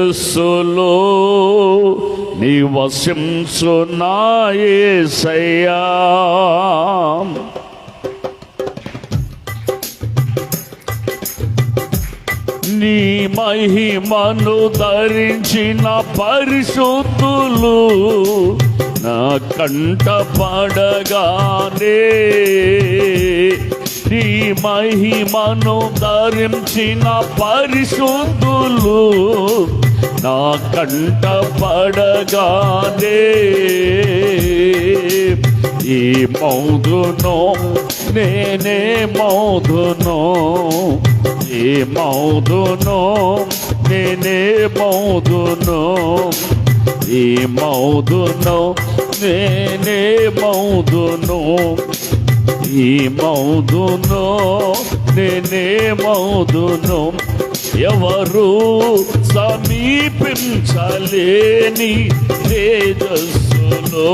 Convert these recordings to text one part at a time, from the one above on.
మనస్సులో నివసించు నాయసయ్యా నీ మహిమను ధరించిన పరిశుద్ధులు నా కంట పడగానే శ్రీ మహిమను ధరించిన పరిశుద్ధులు నా కంట పడగానే ఈ మౌదును నేనే మౌదును ఈ మౌదును నేనే మౌదును ఈ మౌదును నేనే మౌదును. ఈ మౌదును నేనే మౌదును ఎవరు సమీపించలేని తేజస్సులో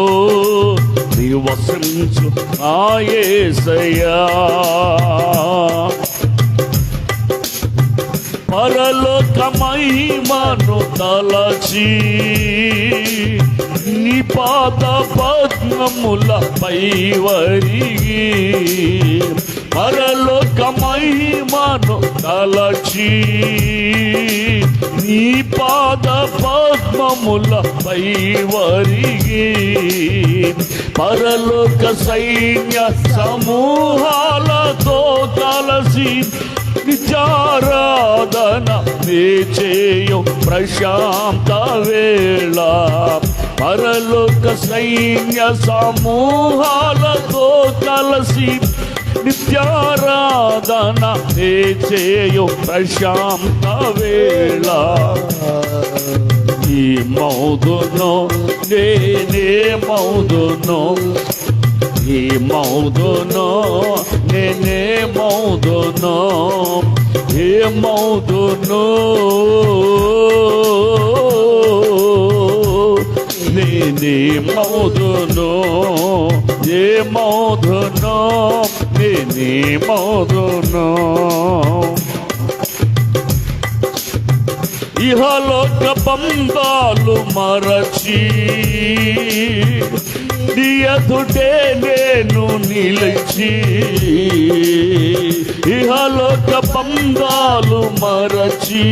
నివసించు ఆయేసయ్యా పరలోక మహిమను తలచి నీ పాద పద్మముల పైవరిగి పరలోక మహిమను తలచి నీ పాద పద్మముల పైవరిగి పరలోక సైన్య సమూహాలతో కలసి నిజారాధన చేయు ప్రశాంత వేళ. పరలోక సైన్య సమూహాలతో కలసి నిత్యారాధన చేయు ప్రశాంత వేళ. ఈ మౌదును నేనే మౌదును ఈ మౌదును నేనే మౌదును ఏ మౌదును నేనే మౌదును ఏ మౌదును నేనే మౌదును ఇహలోక బంధాలు మరచి నియతుటే నేను నిలిచి ఇహలోక బంధాలు మరచి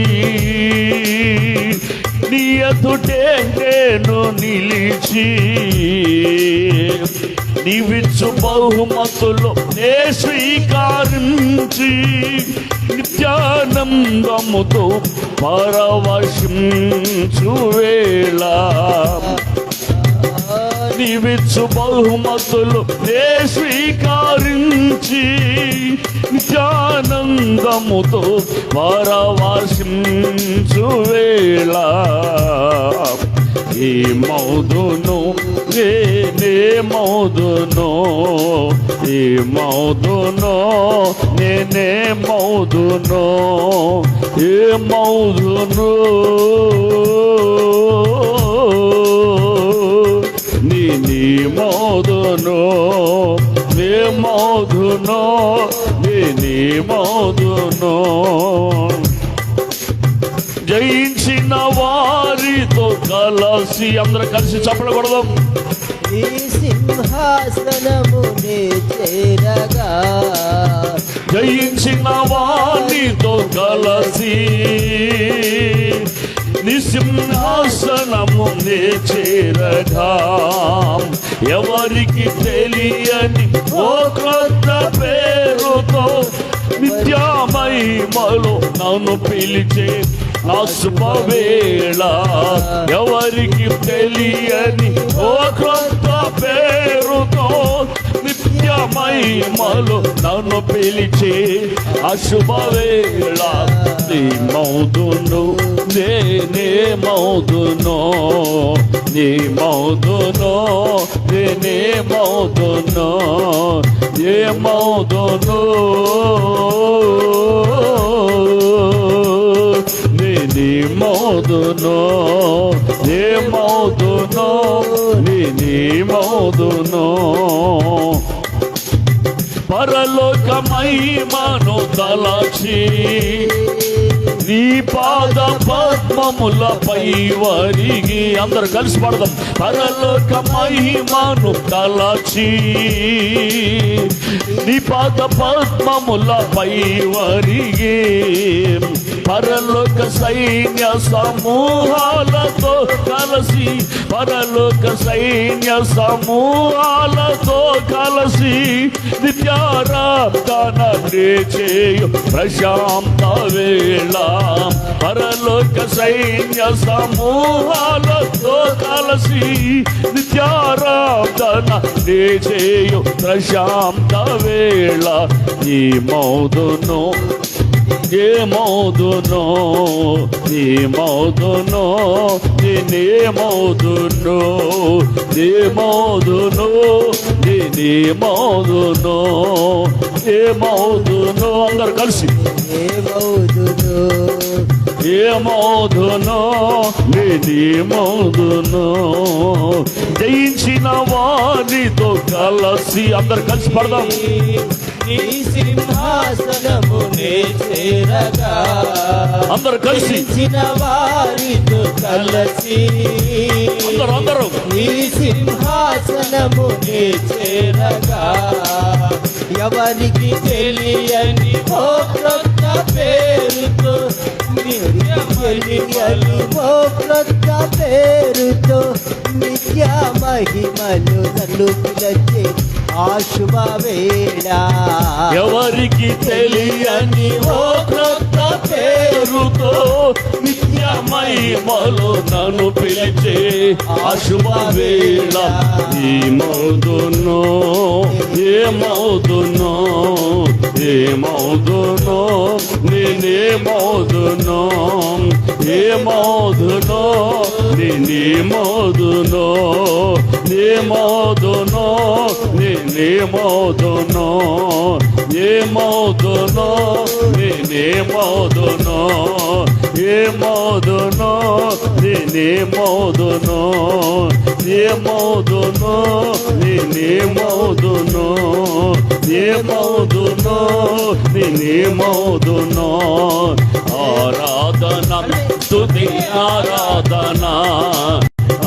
నియతుటే నేను నిలిచి నీవిచ్చు బహుమతులు నే స్వీకరించి నిత్యానందముతో పరవశించువేళ. నీవిచ్చు బహుమతులు నే స్వీకరించి నిత్యానందముతో పరవశించు వేళ. ఈ మౌదును నేనే మౌదును ఈ మౌదును నేనే మౌదును ఏ మౌదును. నీ మౌదును నే మౌదును నీ నీ మౌదును జయించిన వారితో కలసి అందరూ కలిసి చప్పడకూడదాం ఈ సింహాసనముని చేరగా. జయించిన వారితో కలసి నిసింహాసనము నే చేరగా ఎవరికి తెలియని ఓ క్రొత్త పేరుతో నిత్యమహిమలో నన్ను పిలిచే నా శుభవేళ. ఎవరికి తెలియని ఓ క్రొత్త నిత్యమహిమలు నన్ను పిలిచి అశుభవేళ నీ మౌదును నేనే మౌదును నీ మౌదును నేనే మౌదును ఏ మౌదును. నేనే మౌదును ఏ మౌదును నేనే మౌదును. పరలోకమై మహిమను తలచి నీ పాద పద్మములపై వరిగి. అందరు కలిసి పడదాం. పరలోక మహిమను తలచి నీ పాద పద్మములపై వరిగి. సైన్య సమూహాలతో కలసి పరలోక సైన్య సమూహాలతో కలసి నిత్యారాధన చేయు ప్రశాంత వేళ. పరలోక సైన్య సమూహాలతో కలసి నిత్యారాధన చేయు ప్రశాంత వేళ. ఈ మౌదును ఏ మౌదునో నీ మౌదునో నీ మౌదునో నీ మౌదునో నీ మౌదునో ఏ మౌదునో అందరు కలిసి. ఏ మౌదును ఏ మౌదునో నీ మౌదునో జయించిన వారితో కలిసి అందరు కలిసి పడదాం. నీ సింహాసనమునే చేరగా. అందరు కలిసి. గెలిచిన వారితో కలసి. అందరూ అందరూ. నీ సింహాసనమునే చేరగా. ఎవరికి తెలియని ఓ క్రొత్త పేరుతో భక్త పేరుతో నిత్య మహిమలు తలుపులచ్చే ఆ శుభవేళ ఎవరికి తెలియని ఓ క్రొత్త పేరుతో మహిమలు నన్ను పిలిచే అశుభవేళ ఏమవుదునో ఏమవుదునో ఏమవుదునో నేనేమవుదునో ఏమవుదునో నేనేమవుదునో నేమవుదునో నేనేమవుదునో ఏమవుదునో నేనేమవుదునో ఏమవుదునో నేనేమవుదునో ఏమవుదునో నేనేమవుదునో ఏమవుదునో నేనేమవుదునో. ఆరాధన స్తుతి ఆరాధన.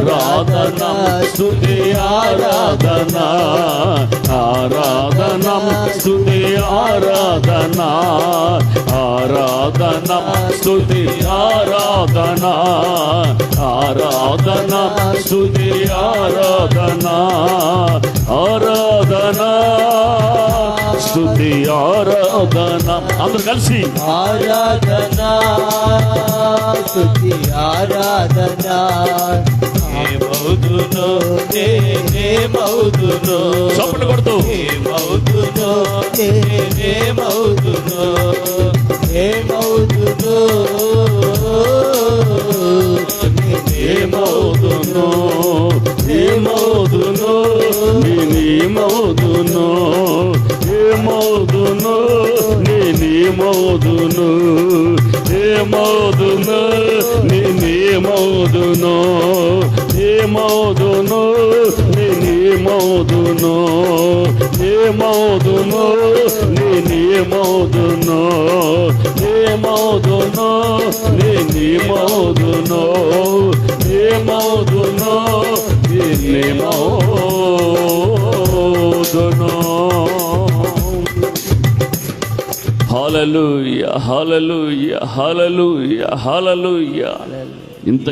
ఆరాధన స్తుతి ఆరాధన? ఆరాధన స్తుతి ఆరాధన? ఆరాధన స్తుతి ఆరాధన? ఆరాధన స్తుతి ఆరాధన? ఆరాధన స్తుతి ఆరాధన? అందరు కలిసి. ఆరాధన స్తుతి ఆరాధన. ఏమవుతునో నేనేమవుతునో చప్పులు కొడుతూ. ఏమవుతునో నేనేమవుతునో ఏమవుతునో నేనేమవుతునో ఏమవుతునో నేనేమవుతునో ఏమవుతునో నేనేమవుతునో ఏమవుతునో నేనేమవుతునో ఏమౌదును నేనేమౌదును ఏమౌదును నేనేమౌదును ఏమౌదును నేనేమౌదును ఏమౌదును నేనేమౌదును హాలలు హాలలు హాలలు హాలలు ఇంత